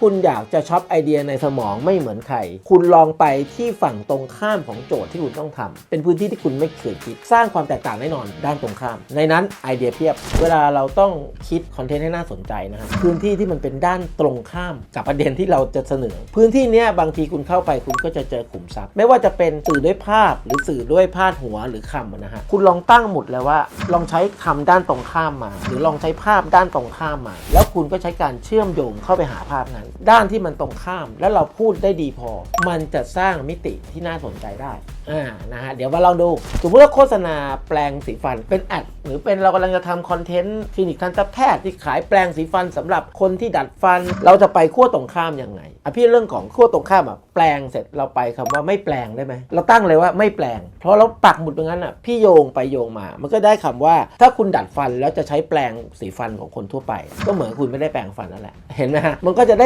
คุณอยากจะช็อปไอเดียในสมองไม่เหมือนใคร คุณลองไปที่ฝั่งตรงข้ามของโจทย์ที่คุณต้องทำเป็นพื้นที่ที่คุณไม่เคยคิด สร้างความแตกต่างแน่นอนด้านตรงข้าม ในนั้นไอเดียเพียบ เวลาเราต้องคิดคอนเทนต์ให้น่าสนใจนะครับพื้นที่ที่มันเป็นด้านตรงข้ามกับประเด็นที่เราจะเสนอ พื้นที่เนี้ยบางทีคุณเข้าไปคุณก็จะเจอขุมทรัพย์ ไม่ว่าจะเป็นสื่อด้วยภาพ หรือสื่อด้วยพาดหัวหรือคำนะฮะคุณลองตั้งหมุดเลยว่า ลองใช้คำด้านตรงข้ามมา หรือลองใช้ภาพด้านตรงข้ามมา แล้วคุณก็ใช้การเชื่อมโยงเข้าไปหาภาพนั้นด้านที่มันตรงข้าม แล้วเราพูดได้ดีพอ มันจะสร้างมิติที่น่าสนใจได้อ่านะฮะเดี๋ยวมาลองดูสมมติว่าโฆษณาแปลงสีฟันเป็นแอดหรือเป็นเรากำลังจะทำคอนเทนต์คลินิกทันตแพทย์ที่ขายแปลงสีฟันสำหรับคนที่ดัดฟัน เราจะไปขั้วตรงข้ามยังไงอะพี่เรื่องของขั้วตรงข้ามอะแปลงเสร็จเราไปคำว่าไม่แปลงได้ไหมเราตั้งเลยว่าไม่แปลง เพราะเราปักหมุดตรงนั้นอะพี่โยงไปโยงมา มันก็ได้คำว่า ถ้าคุณดัดฟันแล้วจะใช้แปลงสีฟันของคนทั่วไป ก็เหมือนคุณไม่ได้แปลงฟันนั่นแหละเห็นไหมฮะมันก็จะได้